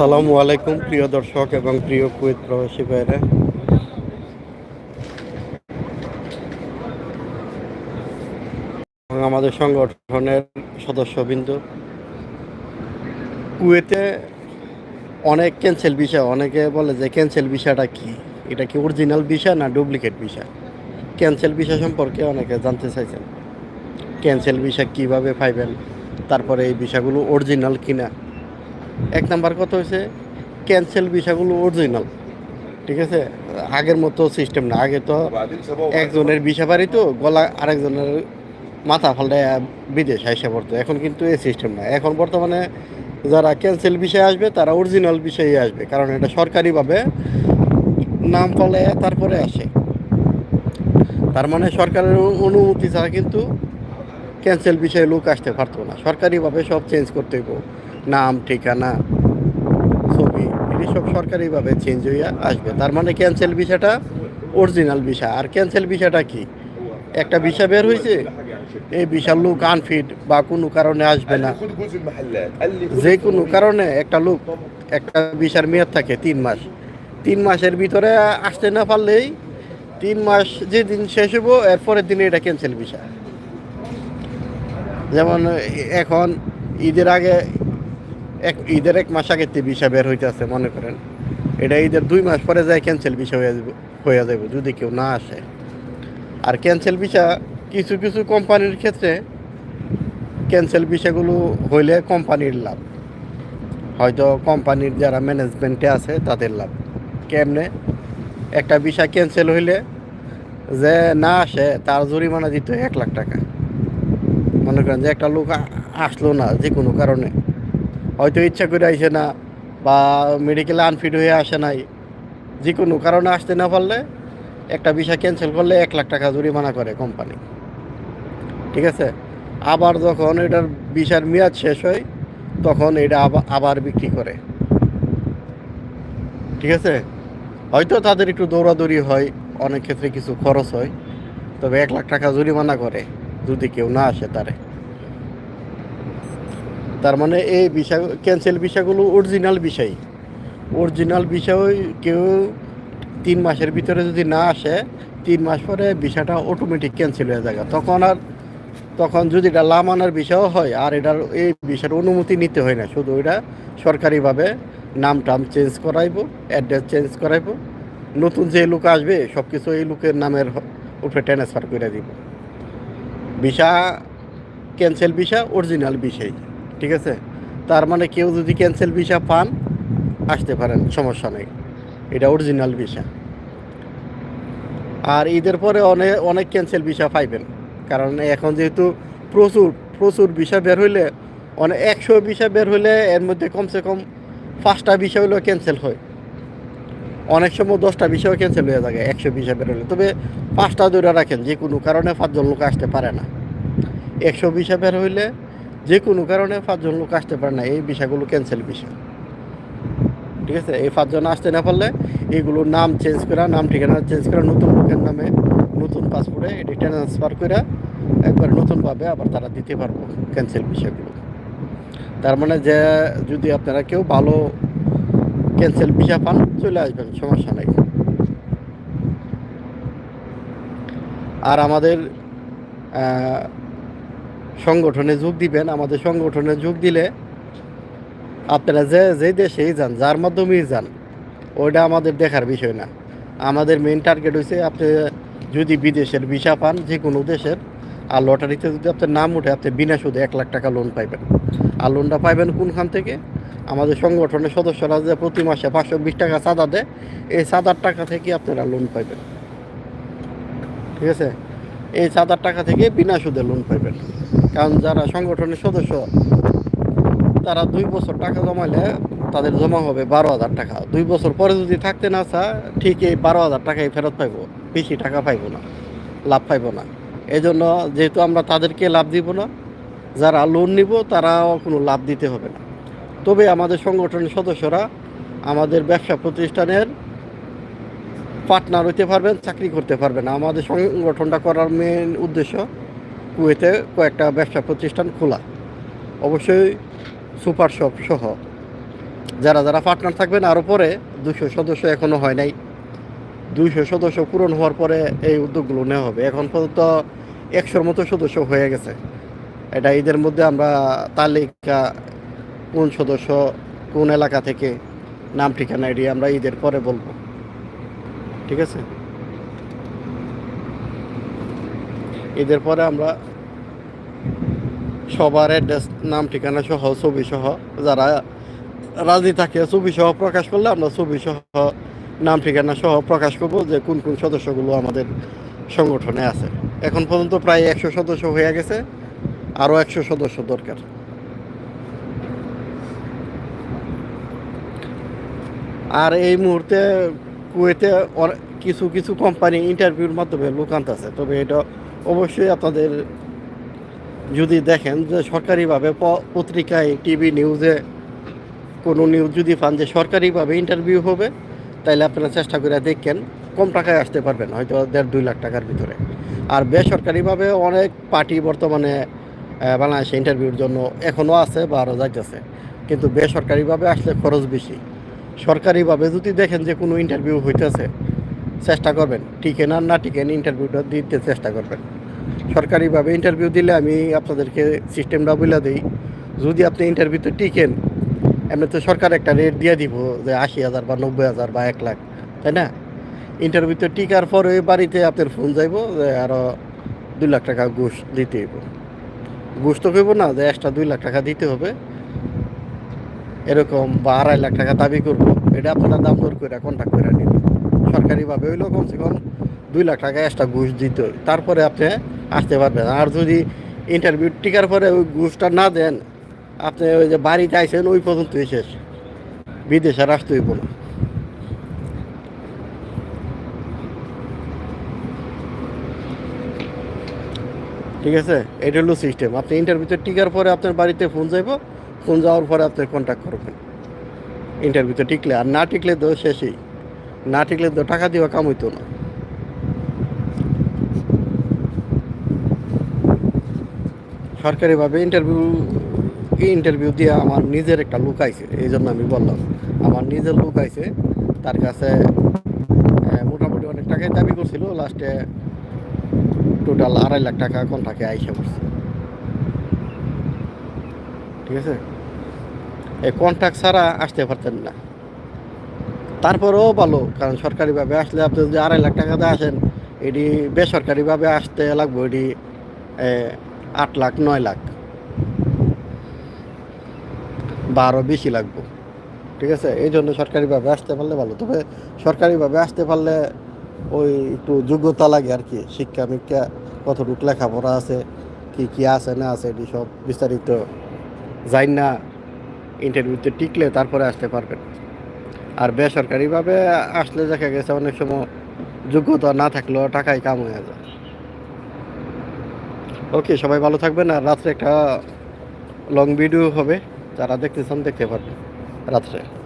আসসালামু আলাইকুম, প্রিয় দর্শক এবং প্রিয় কুয়েত প্রবাসী ভাইরা আমাদের সংগঠনের সদস্যবৃন্দ। কুয়েতে অনেক ক্যান্সেল ভিসা অনেকে বলে যে ক্যান্সেল ভিসাটা কি? এটা কি অরিজিনাল ভিসা না ডুপ্লিকেট ভিসা ক্যান্সেল ভিসা সম্পর্কে অনেকে জানতে চাইছেন। ক্যান্সেল ভিসা কীভাবে পাইবেন? তারপরে এই ভিসাগুলো অরিজিনাল কিনা? এক নাম্বার কথা হচ্ছে ক্যান্সেল ভিসাগুলো অরিজিনাল ঠিক আছে? আগের মতো সিস্টেম না, আগে তো একজনের ভিসা বাড়ি তো, গলা আরেকজনের মাথা ফাল্টায় বিদেশ আইসা পড়তো, এখন কিন্তু এই সিস্টেম না। এখন বর্তমানে যারা ক্যান্সেল বিষয়ে আসবে, তারা অরিজিনাল বিষয়ে আসবে, কারণ এটা সরকারিভাবে নাম ফলে তারপরে আসে। তার মানে সরকারের অনুমতি ছাড়া কিন্তু ক্যান্সেল বিষয়ে লোক আসতে পারতো না। সরকারিভাবে সব চেঞ্জ করতে হইব। নাম, ঠিকানা, ছবি, এটি সব সরকারিভাবে চেঞ্জ হইয়া আসবে। তার মানে ক্যান্সেল ভিসাটা অরিজিনাল ভিসা আর ক্যান্সেল ভিসাটা কি? একটা ভিসা বের হয়েছে এই বিশাল লোক আনফিট বা কোনো কারণে আসবে না। যে কোনো কারণে একটা লোক, একটা ভিসার মেয়াদ থাকে তিন মাস। তিন মাসের ভিতরে আসতে না পারলেই তিন মাস যেদিন শেষ হব এরপরের দিনে এটা ক্যান্সেল ভিসা যেমন এখন ঈদের আগে এক ঈদের এক মাস আগে তে ভিসা বের হইতেছে, মনে করেন। এটা ঈদের দুই মাস পরে যায় ক্যান্সেল ভিসা হয়ে যাবে হয়ে যাবে যদি কেউ না আসে। আর ক্যান্সেল ভিসা কিছু কিছু কোম্পানির ক্ষেত্রে ক্যান্সেল ভিসাগুলো হইলে কোম্পানির লাভ। হয়তো কোম্পানির যারা ম্যানেজমেন্টে আছে, তাদের লাভ। কেমনে? একটা ভিসা ক্যান্সেল হইলে যে না আসে, তার জরিমানা দিতে এক লাখ টাকা। মনে করেন যে একটা লোক আসলো না যে কোনো কারণে। হয়তো ইচ্ছা করে আইসে না বা মেডিকেলে আনফিট হয়ে আসে নাই। যে কোনো কারণে আসতে না পারলে একটা ভিসা ক্যান্সেল করলে এক লাখ টাকা জরিমানা করে কোম্পানি ঠিক আছে? আবার যখন এটার ভিসার মেয়াদ শেষ হয়, তখন এটা আবা- আবার বিক্রি করে। ঠিক আছে? হয়তো তাদের একটু দৌড়াদৌড়ি হয়, অনেক ক্ষেত্রে কিছু খরচ হয়, তবে এক লাখ টাকা জরিমানা করে, যদি কেউ না আসে তারে। তার মানে এই বিষয় ক্যান্সেল বিষয়গুলো অরিজিনাল বিষয় অরিজিনাল বিষয় কেউ তিন মাসের ভিতরে যদি না আসে, তিন মাস পরে বিষয়টা অটোমেটিক ক্যান্সেল হয়ে যায় তখন আর, তখন যদি এটা লাম আনার বিষয়ও হয়, আর এটার এই বিষয়ের অনুমতি নিতে হয় না। শুধু এটা সরকারিভাবে নাম টাম চেঞ্জ করাইবো অ্যাড্রেস চেঞ্জ করাইবো। নতুন যে লোক আসবে সব কিছু এই লোকের নামের উপরে ট্রান্সফার করে দিব। ভিসা ক্যান্সেল ভিসা অরিজিনাল বিষয় ঠিক আছে? তার মানে কেউ যদি ক্যান্সেল ভিসা পান, আসতে পারেন, সমস্যা নেই। এটা অরিজিনাল ভিসা আর ঈদের পরে অনেক অনেক ক্যান্সেল ভিসা পাইবেন। কারণ এখন যেহেতু প্রচুর প্রচুর ভিসা বের হইলে অনেক একশো ভিসা বের হইলে এর মধ্যে কমসে কম পাঁচটা ভিসা হইলেও ক্যান্সেল হয়। অনেক সময় দশটা ভিসাও ক্যান্সেল হয়ে থাকে, একশো ভিসা বের হলে তবে পাঁচটা ধরে রাখেন, যে কোনো কারণে পাঁচজন লোক আসতে পারে না। একশো ভিসা বের হইলে যে কোনো কারণে পাঁচজন লোক আসতে পারে না, এই ভিসাগুলো ক্যান্সেল ভিসা ঠিক আছে? এই পাঁচজন আসতে না পারলে এগুলোর নাম চেঞ্জ করা, নাম ঠিকানা চেঞ্জ করা, নতুন লোকের নামে নতুন পাসপোর্টে এটি ট্রান্সফার করে একবার নতুনভাবে আবার তারা দিতে পারব ক্যান্সেল বিষয়গুলো। তার মানে যে যদি আপনারা কেউ ভালো ক্যান্সেল ভিসা পান, চলে আসবেন, সমস্যা নাই। আর আমাদের সংগঠনে যোগ দিবেন, আমাদের সংগঠনে যোগ দিলে আপনারা যে যে দেশেই যান, যার মাধ্যমেই যান, ওইটা আমাদের দেখার বিষয় না। আমাদের মেন টার্গেট হচ্ছে আপনি যদি বিদেশের ভিসা পান যে কোনো দেশের, আর লটারিতে যদি আপনার নাম উঠে আপনি বিনা সুদে এক লাখ টাকা লোন পাইবেন। আর লোনটা পাইবেন কোনখান থেকে? আমাদের সংগঠনের সদস্যরা যে প্রতি মাসে পাঁচশো বিশ টাকা চাঁদা দেয়, এই চাঁদার টাকা থেকে আপনারা লোন পাইবেন। ঠিক আছে? এই চাঁদার টাকা থেকে বিনা সুদে লোন পাইবেন। কারণ যারা সংগঠনের সদস্য, তারা দুই বছর টাকা জমাইলে তাদের জমা হবে বারো হাজার টাকা। দুই বছর পরে যদি থাকতে না চা ঠিক এই বারো হাজার টাকাই ফেরত পাইব। বেশি টাকা পাইব না, লাভ পাইব না। এই জন্য যেহেতু আমরা তাদেরকে লাভ দিব না, যারা লোন নিব তারাও কোনো লাভ দিতে হবে না। তবে আমাদের সংগঠনের সদস্যরা আমাদের ব্যবসা প্রতিষ্ঠানের পার্টনার হইতে পারবেন, চাকরি করতে পারবেন। আমাদের সংগঠনটা করার মেন উদ্দেশ্য কুয়েতে কয়েকটা ব্যবসা প্রতিষ্ঠান খোলা। অবশ্যই সুপার শপ সহ। যারা যারা পার্টনার থাকবেন, আরও পরে দুশো সদস্য এখনও হয় নাই। দুইশো সদস্য পূরণ হওয়ার পরে এই উদ্যোগগুলো নেওয়া হবে। এখন পর্যন্ত একশোর মতো সদস্য হয়ে গেছে। এটা ঈদের মধ্যে আমরা তালিকা কোন সদস্য কোন এলাকা থেকে নাম ঠিকানা এটি আমরা ঈদের পরে বলব। ঠিক আছে? ঈদের পরে আমরা সবার অ্যাড্রেস নাম, ঠিকানা সহ, ছবি সহ, যারা রাজি থাকে, ছবি সহ প্রকাশ করলে আমরা ছবি সহ, নাম, ঠিকানা সহ প্রকাশ করব যে কোন কোন সদস্যগুলো আমাদের সংগঠনে আছে। এখন পর্যন্ত প্রায় একশো সদস্য হয়ে গেছে আরও একশো সদস্য দরকার। আর এই মুহূর্তে কুয়েতে কিছু কিছু কোম্পানি ইন্টারভিউর মাধ্যমে লোক আনতেছে। তবে এটা অবশ্যই আপনাদের যদি দেখেন যে সরকারিভাবে পত্রিকায়, টিভি নিউজে কোনো নিউজ যদি পান যে সরকারিভাবে ইন্টারভিউ হবে তাহলে আপনারা চেষ্টা করে দেখেন, কম টাকায় আসতে পারবেন, হয়তো দেড়, দুই লাখ টাকার ভিতরে। আর বেসরকারিভাবে অনেক পার্টি বর্তমানে বাংলাদেশে ইন্টারভিউর জন্য এখনও আছে বা আরও যাইতেছে। কিন্তু বেসরকারিভাবে আসলে খরচ বেশি। সরকারিভাবে যদি দেখেন যে কোনো ইন্টারভিউ হইতেছে, চেষ্টা করবেন। টিকেন আর না টিকেন ইন্টারভিউটা দিতে চেষ্টা করবেন। সরকারিভাবে ইন্টারভিউ দিলে আমি আপনাদেরকে সিস্টেমটা বলে দিই, যদি আপনি ইন্টারভিউতে টিকেন এমনি তো সরকার একটা রেট দিয়ে দিব যে আশি হাজার বা নব্বই হাজার বা এক লাখ, তাই না? ইন্টারভিউতে টিকার পরে বাড়িতে আপনার ফোন যাইব, যে আরও দুই লাখ টাকা ঘুষ দিতে হইব। ঘুষ তো কইব না, যে এক্সট্রা দুই লাখ টাকা দিতে হবে। এরকম বা আড়াই লাখ টাকা দাবি করব, এটা আপনারা দাম দর করে কন্ট্যাক্ট করে নিন। সরকারিভাবে হইলেও কমসে কম দুই লাখ টাকা এক্সট্রা ঘুষ দিতে তারপরে আপনি আসতে পারবেন। আর যদি ইন্টারভিউ টিকার পরে ওই ঘুষটা না দেন, আপনি ওই যে বাড়িতে আইসেন ওই পর্যন্তই শেষ। বিদেশে আর আসতে হইব না। ঠিক আছে? এটা হলো সিস্টেম আপনি ইন্টারভিউতে টিকার পরে আপনার বাড়িতে ফোন যাইব ফোন যাওয়ার পরে আপনি কন্ট্যাক্ট করবেন। ইন্টারভিউতে টিকলে, আর না টিকলে তো শেষই। না টিকলে তো টাকা দেওয়া কাম হইতো না। সরকারিভাবে ইন্টারভিউ ইন্টারভিউ দিয়ে আমার নিজের একটা লুক আইছে, এই জন্য আমি বললাম, আমার নিজের লুক আইছে, তার কাছে মোটামুটি অনেক টাকাই দাবি করছিল লাস্টে টোটাল আড়াই লাখ টাকা কন্ট্রাক্টে আইসা পড়ছে। ঠিক আছে? এই কন্ট্রাক্ট ছাড়া আসতে পারতেন না। তারপরেও ভালো, কারণ সরকারিভাবে আসলে আপনি যদি আড়াই লাখ টাকা দিয়ে আসেন, এটি বেসরকারিভাবে আসতে লাগবে এটি আট লাখ, নয় লাখ বা বেশি লাগবে। ঠিক আছে? এই জন্য সরকারিভাবে আসতে পারলে ভালো। তবে সরকারিভাবে আসতে পারলে ওই একটু যোগ্যতা লাগে আর কি। শিক্ষা মিক্ষা কতটুকু লেখাপড়া আছে, কি কি আছে না আছে এটি সব বিস্তারিত যাই না ইন্টারভিউতে টিকলে তারপরে আসতে পারবেন। আর বেসরকারিভাবে আসলে দেখা গেছে অনেক সময় যোগ্যতা না থাকলেও টাকায় কাম হয়ে যায়। ওকে সবাই ভালো থাকবেন আর রাত্রে একটা লং ভিডিও হবে। যারা দেখতে চান দেখতে পারবেন। রাত্রে।